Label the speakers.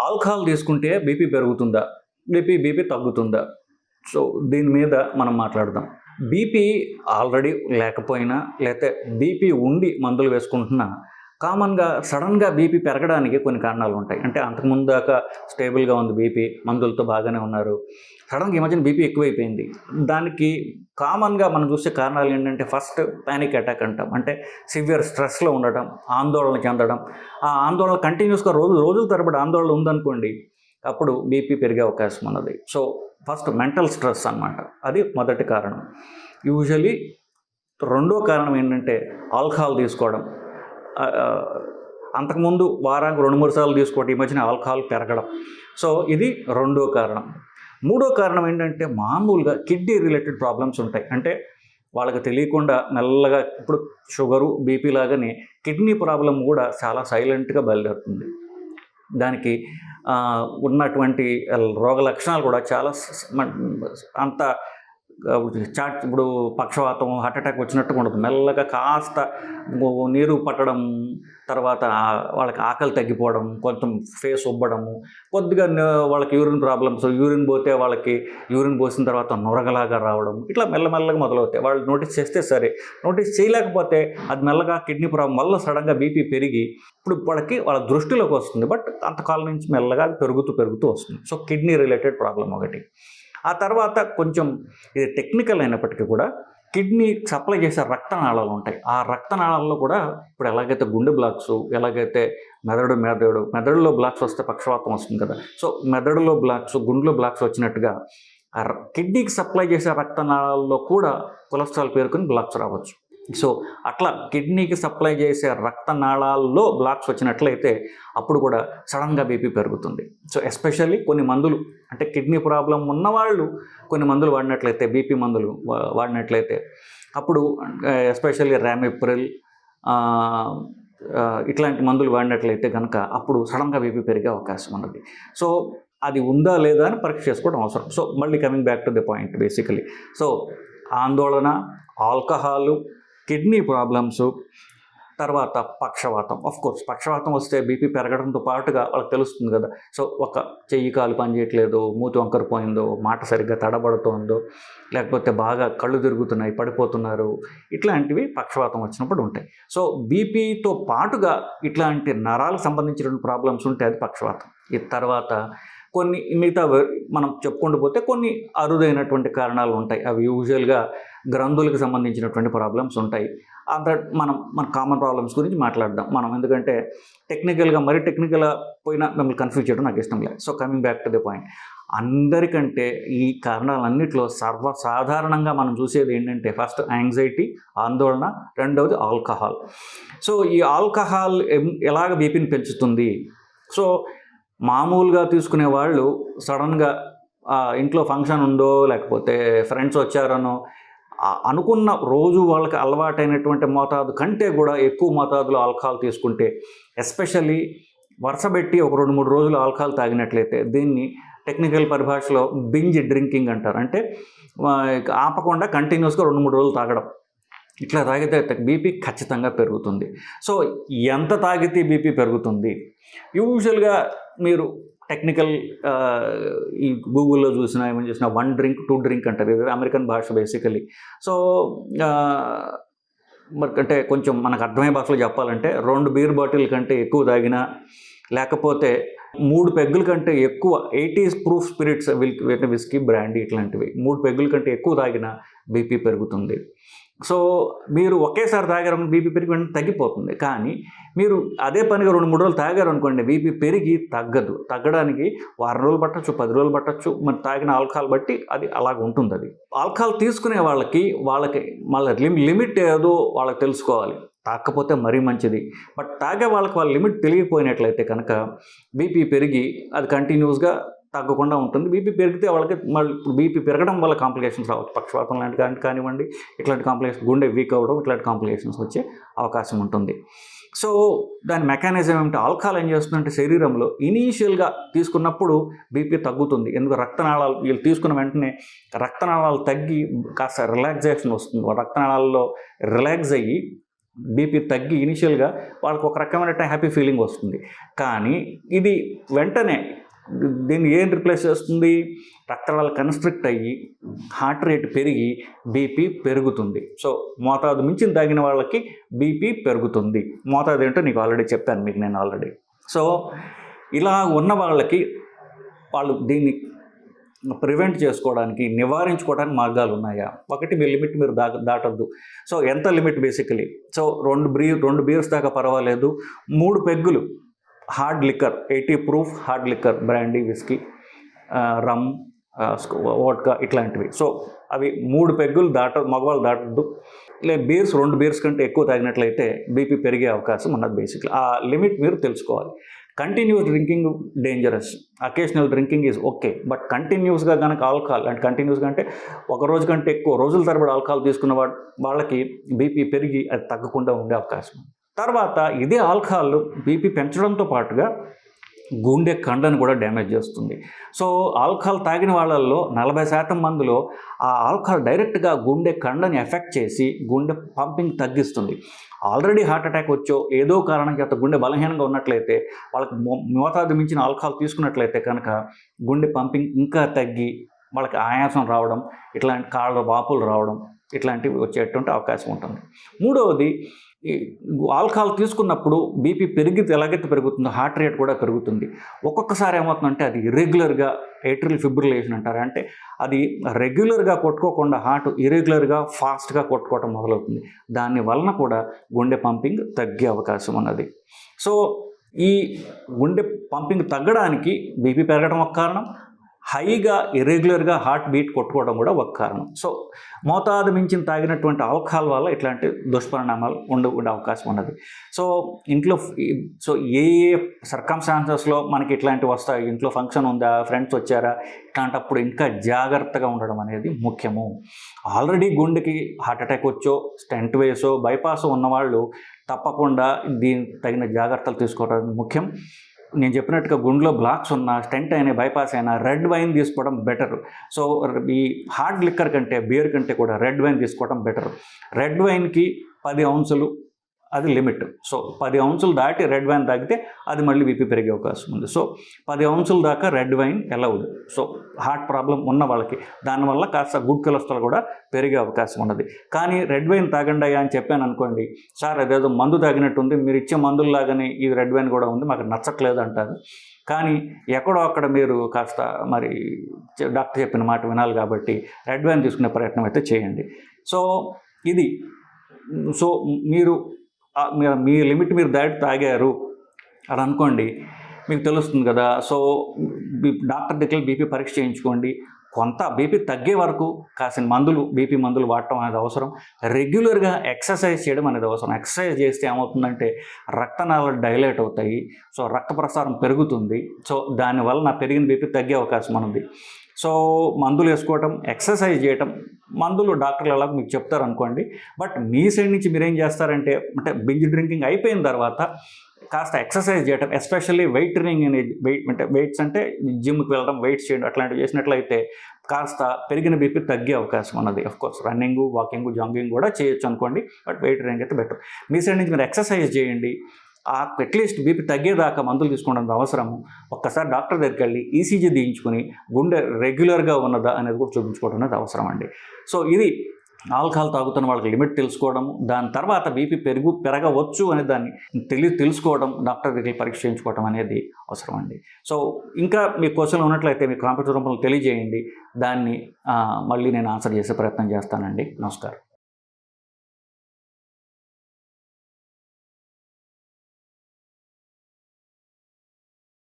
Speaker 1: Alcohol తీసుకుంటే BP పెరుగుతుందా? BP BP తగ్గుతుందా? సో దీని మీద మనం మాట్లాడదాం. బీపీ ఆల్రెడీ లేకపోయినా లేకపోతే బీపీ ఉండి మందులు వేసుకుంటున్నా కామన్గా సడన్గా బీపీ పెరగడానికి కొన్ని కారణాలు ఉంటాయి అంటే అంతకుముందు దాకా స్టేబుల్గా ఉంది బీపీ మందులతో బాగానే ఉన్నారు. సడన్గా ఈ మధ్యన బీపీ ఎక్కువైపోయింది. దానికి కామన్గా మనం చూసే కారణాలు ఏంటంటే ఫస్ట్ ప్యానిక్ అటాక్ అంటాం. అంటే సివియర్ స్ట్రెస్లో ఉండటం ఆందోళన చెందడం. ఆ ఆందోళన కంటిన్యూస్గా రోజు రోజుల తరబడి ఆందోళన ఉందనుకోండి అప్పుడు బీపీ పెరిగే అవకాశం ఉన్నది. సో ఫస్ట్ మెంటల్ స్ట్రెస్ అన్నమాట. అది మొదటి కారణం. యూజువలీ రెండో కారణం ఏంటంటే ఆల్కహాల్ తీసుకోవడం. అంతకుముందు వారానికి రెండు మూడు సార్లు తీసుకోవడం ఈ మధ్యన ఆల్కహాల్ పెరగడం. సో ఇది రెండో కారణం. మూడో కారణం ఏంటంటే మామూలుగా కిడ్నీ రిలేటెడ్ ప్రాబ్లమ్స్ ఉంటాయి. అంటే వాళ్ళకి తెలియకుండా మెల్లగా ఇప్పుడు షుగరు బీపీ లాగానే కిడ్నీ ప్రాబ్లం కూడా చాలా సైలెంట్గా బయలుదేరుతుంది. దానికి ఉన్నటువంటి రోగ లక్షణాలు కూడా చాలా అంత చాట్ ఇప్పుడు పక్షవాతం హార్ట్ అటాక్ వచ్చినట్టుగా ఉండదు. మెల్లగా కాస్త నీరు పట్టడం తర్వాత వాళ్ళకి ఆకలి తగ్గిపోవడం కొంచెం ఫేస్ ఉబ్బడము కొద్దిగా వాళ్ళకి యూరిన్ ప్రాబ్లమ్స్ యూరిన్ పోతే వాళ్ళకి యూరిన్ పోసిన తర్వాత నొరగలాగా రావడం ఇట్లా మెల్లమెల్లగా మొదలవుతాయి. వాళ్ళు నోటీస్ చేస్తే సరే నోటీస్ చేయలేకపోతే అది మెల్లగా కిడ్నీ ప్రాబ్లం వల్ల సడన్గా బీపీ పెరిగి ఇప్పుడు వాళ్ళకి వాళ్ళ దృష్టిలోకి వస్తుంది. బట్ అంతకాలం నుంచి మెల్లగా అది పెరుగుతూ పెరుగుతూ వస్తుంది. సో కిడ్నీ రిలేటెడ్ ప్రాబ్లం ఒకటి. ఆ తర్వాత కొంచెం ఇది టెక్నికల్ అయినప్పటికీ కూడా కిడ్నీ సప్లై చేసే రక్తనాళాలు ఉంటాయి. ఆ రక్తనాళాల్లో కూడా ఇప్పుడు ఎలాగైతే గుండె బ్లాక్స్ ఎలాగైతే మెదడు మెదడు మెదడులో బ్లాక్స్ వస్తే పక్షవాతం వస్తుంది కదా. సో మెదడులో బ్లాక్స్ గుండెలో బ్లాక్స్ వచ్చినట్టుగా ఆ ర- కిడ్నీకి సప్లై చేసే రక్తనాళాల్లో కూడా కొలెస్ట్రాల్ పేరుకుని బ్లాక్స్ రావచ్చు. సో అట్లా కిడ్నీకి సప్లై చేసే రక్తనాళాల్లో బ్లాక్స్ వచ్చినట్లయితే అప్పుడు కూడా సడన్గా బీపీ పెరుగుతుంది. సో ఎస్పెషల్లీ కొన్ని మందులు అంటే కిడ్నీ ప్రాబ్లం ఉన్నవాళ్ళు కొన్ని మందులు వాడినట్లయితే బీపీ మందులు వాడినట్లయితే అప్పుడు ఎస్పెషల్లీ ర్యామిప్రిల్ ఇట్లాంటి మందులు వాడినట్లయితే కనుక అప్పుడు సడన్గా బీపీ పెరిగే అవకాశం ఉన్నది. సో అది ఉందా లేదా అని పరీక్ష చేసుకోవడం అవసరం. సో మళ్ళీ coming back to the point basically. So ఆందోళన ఆల్కహాలు కిడ్నీ ప్రాబ్లమ్స్ తర్వాత పక్షవాతం. ఆఫ్ కోర్స్ పక్షవాతం వస్తే బీపీ పెరగడంతో పాటుగా వాళ్ళకి తెలుస్తుంది కదా. సో ఒక చెయ్యి కాలు పనిచేయట్లేదు మూతి వంకరిపోయిందో మాట సరిగ్గా తడబడుతోందో లేకపోతే బాగా కళ్ళు తిరుగుతున్నాయి పడిపోతున్నారు ఇట్లాంటివి పక్షవాతం వచ్చినప్పుడు ఉంటాయి. సో బీపీతో పాటుగా ఇట్లాంటి నరాలకు సంబంధించిన ప్రాబ్లమ్స్ ఉంటే అది పక్షవాతం. ఈ తర్వాత కొన్ని మిగతా మనం చెప్పుకుంటూ పోతే కొన్ని అరుదైనటువంటి కారణాలు ఉంటాయి. అవి యూజువల్గా గ్రంథులకు సంబంధించినటువంటి ప్రాబ్లమ్స్ ఉంటాయి. అంత మనం మన కామన్ ప్రాబ్లమ్స్ గురించి మాట్లాడదాం. మనం ఎందుకంటే టెక్నికల్గా మరీ టెక్నికల్గా పోయినా మిమ్మల్ని కన్ఫ్యూజ్ చేయడం నాకు ఇష్టం లేదు. So coming back to the point. అందరికంటే ఈ కారణాలన్నింటిలో సర్వసాధారణంగా మనం చూసేది ఏంటంటే ఫస్ట్ యాంగ్జైటీ ఆందోళన రెండవది ఆల్కహాల్. సో ఈ ఆల్కహాల్ ఎలాగ బీపీని పెంచుతుంది? సో మామూలుగా తీసుకునే వాళ్ళు సడన్గా ఇంట్లో ఫంక్షన్ ఉందో లేకపోతే ఫ్రెండ్స్ వచ్చారనో అనుకున్న రోజు వాళ్ళకి అలవాటైనటువంటి మోతాదు కంటే కూడా ఎక్కువ మోతాదులో ఆల్కహాల్ తీసుకుంటే ఎస్పెషల్లీ వరుసబెట్టి ఒక రెండు మూడు రోజులు ఆల్కహాల్ తాగినట్లయితే దీన్ని టెక్నికల్ పరిభాషలో బింజ్ డ్రింకింగ్ అంటారు. అంటే ఆపకుండా కంటిన్యూస్గా రెండు మూడు రోజులు తాగడం. ఇట్లా తాగితే బీపీ ఖచ్చితంగా పెరుగుతుంది. సో ఎంత తాగితే బీపీ పెరుగుతుంది? యూజువల్గా మీరు టెక్నికల్ ఈ గూగుల్లో చూసినా ఏమైనా చూసినా వన్ డ్రింక్ టూ డ్రింక్ అంటారు. ఇది అమెరికన్ భాష బేసికలీ సో మరి అంటే కొంచెం మనకు అర్థమయ్యే భాషలో చెప్పాలంటే రెండు బీర్ బాటిల్ కంటే ఎక్కువ తాగినా లేకపోతే మూడు పెగ్గుల కంటే ఎక్కువ eighties proof spirits will whisky brandy ఇట్లాంటివి మూడు పెగ్గుల కంటే ఎక్కువ తాగినా బీపీ పెరుగుతుంది. సో మీరు ఒకేసారి తాగారు బీపీ పెరిగి తగ్గిపోతుంది. కానీ మీరు అదే పనిగా రెండు మూడు రోజులు తాగారు అనుకోండి బీపీ పెరిగి తగ్గదు. తగ్గడానికి వారం రోజులు పట్టచ్చు పది రోజులు పట్టచ్చు మరి తాగిన ఆల్కహాల్ బట్టి అది అలాగ ఉంటుంది అది ఆల్కహాల్ తీసుకునే వాళ్ళకి వాళ్ళకి మళ్ళీ లిమ్ లిమిట్ ఏదో వాళ్ళకి తెలుసుకోవాలి. తాకపోతే మరీ మంచిది. బట్ తాగే వాళ్ళకి వాళ్ళ లిమిట్ తెలియకపోయినట్లయితే కనుక బీపీ పెరిగి అది కంటిన్యూస్గా తగ్గకుండా ఉంటుంది. బీపీ పెరిగితే వాళ్ళకి మళ్ళీ ఇప్పుడు బీపీ పెరగడం వల్ల కాంప్లికేషన్స్ రావచ్చు పక్షవాతం లాంటి కానీ కానివ్వండి ఇట్లాంటి కాంప్లికేషన్ గుండె వీక్ అవ్వడం ఇట్లాంటి కాంప్లికేషన్స్ వచ్చే అవకాశం ఉంటుంది. సో దాని మెకానిజం ఏమిటి? ఆల్కహాల్ ఏం చేస్తుందంటే శరీరంలో ఇనీషియల్గా తీసుకున్నప్పుడు బీపీ తగ్గుతుంది. ఎందుకు? రక్తనాళాలు వీళ్ళు తీసుకున్న వెంటనే రక్తనాళాలు తగ్గి కాస్త రిలాక్సేషన్ వస్తుంది. ఆ రక్తనాళాల్లో రిలాక్స్ అయ్యి బీపీ తగ్గి ఇనిషియల్గా వాళ్ళకి ఒక రకమైన హ్యాపీ ఫీలింగ్ వస్తుంది. కానీ ఇది వెంటనే దీన్ని ఏం రిప్లేస్ చేస్తుంది? రక్తనాళాలు కన్స్ట్రిక్ట్ అయ్యి హార్ట్ రేట్ పెరిగి బీపీ పెరుగుతుంది. సో మోతాదు మించిన తాగిన వాళ్ళకి బీపీ పెరుగుతుంది. మోతాదు ఏంటో నీకు ఆల్రెడీ చెప్పాను మీకు నేను ఆల్రెడీ సో ఇలా ఉన్న వాళ్ళకి వాళ్ళు దీన్ని ప్రివెంట్ చేసుకోవడానికి నివారించుకోవడానికి మార్గాలు ఉన్నాయా? ఒకటి మీ లిమిట్ మీరు దా దాటద్దు. సో ఎంత లిమిట్ బేసికలీ సో రెండు బ్రీ రెండు బీర్స్ దాకా పర్వాలేదు. మూడు పెగ్గులు. Hard liquor eighty proof hard liquor brandy whisky rum vodka ఇట్లాంటివి. సో అవి మూడు పెగ్గులు దాట మగవాళ్ళు దాటద్దు. లే బీర్స్ రెండు బీర్స్ కంటే ఎక్కువ తాగినట్లయితే బీపీ పెరిగే అవకాశం ఉన్నది బేసిక్లీ. ఆ లిమిట్ మీరు తెలుసుకోవాలి. Continuous drinking dangerous. Occasional drinking is okay. But కంటిన్యూస్గా కనుక ఆల్కహాల్ అండ్ కంటిన్యూస్గా అంటే ఒక రోజు కంటే ఎక్కువ రోజుల తరబడి ఆల్కహాల్ తీసుకున్న వాళ్ళకి బీపీ పెరిగి అది తగ్గకుండా ఉండే అవకాశం ఉంది. తర్వాత ఇదే ఆల్కహాల్ బీపీ పెంచడంతో పాటుగా గుండె కండను కూడా డ్యామేజ్ చేస్తుంది. సో ఆల్కహాల్ తాగిన వాళ్ళల్లో నలభై శాతం మందిలో ఆ ఆల్కహాల్ డైరెక్ట్గా గుండె కండని ఎఫెక్ట్ చేసి గుండె పంపింగ్ తగ్గిస్తుంది. ఆల్రెడీ హార్ట్ అటాక్ వచ్చో ఏదో కారణం చేత గుండె బలహీనంగా ఉన్నట్లయితే వాళ్ళకి మో- మోతాదు మించిన ఆల్కహాల్ తీసుకున్నట్లయితే కనుక గుండె పంపింగ్ ఇంకా తగ్గి వాళ్ళకి ఆయాసం రావడం ఇట్లాంటి కాళ్ళ వాపులు రావడం ఇట్లాంటివి వచ్చేటువంటి అవకాశం ఉంటుంది. మూడవది ఈ ఆల్కహాల్ తీసుకున్నప్పుడు బీపీ పెరిగితే ఎలాగైతే పెరుగుతుందో హార్ట్ రేట్ కూడా పెరుగుతుంది. ఒక్కొక్కసారి ఏమవుతుందంటే అది ఇర్రెగ్యులర్గా ఏట్రిల్ ఫిబ్రిలేషన్ అంటారు. అంటే అది రెగ్యులర్గా కొట్టుకోకుండా హార్ట్ ఇరెగ్యులర్గా ఫాస్ట్గా కొట్టుకోవటం మొదలవుతుంది. దాని వలన కూడా గుండె పంపింగ్ తగ్గే అవకాశం ఉన్నది. సో ఈ గుండె పంపింగ్ తగ్గడానికి బీపీ పెరగడం ఒక కారణం. హైగా ఇర్రెగ్యులర్గా హార్ట్ బీట్ కొట్టుకోవడం కూడా ఒక కారణం. సో మోతాదు మించిన తాగినటువంటి ఆల్కహాల్ వల్ల ఇట్లాంటి దుష్పరిణామాలు ఉండ ఉండే అవకాశం ఉన్నది. సో ఇంట్లో సో ఏ ఏ సర్కమ్స్టాన్సెస్లో మనకి ఇట్లాంటివి వస్తాయి? ఇంట్లో ఫంక్షన్ ఉందా? ఫ్రెండ్స్ వచ్చారా? ఇట్లాంటప్పుడు ఇంకా జాగ్రత్తగా ఉండడం అనేది ముఖ్యము. ఆల్రెడీ గుండెకి హార్ట్ అటాక్ వచ్చో స్టెంట్ వేసో బైపాస్ ఉన్నవాళ్ళు తప్పకుండా దీని తగిన జాగ్రత్తలు తీసుకోవడం ముఖ్యం. నేను చెప్పినట్టుగా గుండెలో బ్లాక్స్ ఉన్న స్టెంట్ అయినా బైపాస్ అయినా రెడ్ వైన్ తీసుకోవడం బెటర్. సో ఈ హార్డ్ లిక్కర్ కంటే బియర్ కంటే కూడా రెడ్ వైన్ తీసుకోవడం బెటర్. రెడ్ వైన్కి పది ఔన్సులు అది లిమిట్. సో పది ఔన్సులు దాటి రెడ్ వైన్ తాగితే అది మళ్ళీ బీపీ పెరిగే అవకాశం ఉంది. సో పది ఔన్సుల దాకా red wine allowed so heart problem ఉన్న వాళ్ళకి దానివల్ల కాస్త గుడ్ కొలెస్ట్రాల్ కూడా పెరిగే అవకాశం ఉన్నది. కానీ రెడ్ వైన్ తాగండి అని చెప్పాను అనుకోండి సార్ అదేదో మందు తాగినట్టుంది మీరు ఇచ్చే మందుల్లాగానే ఈ రెడ్ వైన్ కూడా ఉంది మాకు నచ్చట్లేదు అంటారు. కానీ ఎక్కడో అక్కడ మీరు కాస్త మరి డాక్టర్ చెప్పిన మాట వినాలి కాబట్టి రెడ్ వైన్ తీసుకునే ప్రయత్నం అయితే చేయండి. సో ఇది. సో మీరు మీ- మీ లిమిట్ మీరు దాటి తాగారు అని అనుకోండి మీకు తెలుస్తుంది కదా. సో డాక్టర్ దగ్గర బీపీ పరీక్ష చేయించుకోండి. కొంత బీపీ తగ్గే వరకు కాసిన మందులు బీపీ మందులు వాడటం అనేది అవసరం. రెగ్యులర్గా ఎక్సర్సైజ్ చేయడం అనేది అవసరం. ఎక్సర్సైజ్ చేస్తే ఏమవుతుందంటే రక్తనాళాలు డైలేట్ అవుతాయి. సో రక్త ప్రసారం పెరుగుతుంది. సో దానివల్ల నా పెరిగిన బీపీ తగ్గే అవకాశం ఉంది సో మందులు వేసుకోవటం ఎక్సర్సైజ్ చేయటం మందులు డాక్టర్లు ఎలా మీకు చెప్తారు అనుకోండి. బట్ మీ సైడ్ నుంచి మీరేం చేస్తారంటే అంటే బింజ్ డ్రింకింగ్ అయిపోయిన తర్వాత కాస్త ఎక్సర్సైజ్ చేయటం ఎస్పెషల్లీ వెయిట్ ట్రైనింగ్ అనేది వెయిట్ అంటే వెయిట్స్ అంటే జిమ్కి వెళ్ళడం వెయిట్స్ చేయడం అట్లాంటివి చేసినట్లయితే కాస్త పెరిగిన బీపీ తగ్గే అవకాశం ఉన్నది. కోర్స్ రన్నింగ్ వాకింగ్ జాగింగ్ కూడా చేయొచ్చు అనుకోండి బట్ వెయిట్ ట్రైనింగ్ అయితే బెటర్. మీ సైడ్ నుంచి మీరు ఎక్సర్సైజ్ చేయండి. అట్లీస్ట్ బీపీ తగ్గేదాకా మందులు తీసుకోవడం అవసరం. ఒక్కసారి డాక్టర్ దగ్గరికి వెళ్ళి ఈసీజీ తీయించుకుని గుండె రెగ్యులర్గా ఉన్నదా అనేది కూడా చూపించుకోవడం అనేది అవసరం అండి. సో ఇది ఆల్కహాల్ తాగుతున్న వాళ్ళకి లిమిట్ తెలుసుకోవడం దాని తర్వాత బీపీ పెరుగు పెరగవచ్చు అనే దాన్ని తెలి తెలుసుకోవడం డాక్టర్ దగ్గర పరీక్ష చేయించుకోవడం అనేది అవసరం అండి. సో ఇంకా మీ క్వశ్చన్ ఉన్నట్లయితే మీ కాంప్యూటర్ రూపంలో తెలియజేయండి. దాన్ని మళ్ళీ నేను ఆన్సర్ చేసే ప్రయత్నం చేస్తానండి. నమస్కారం.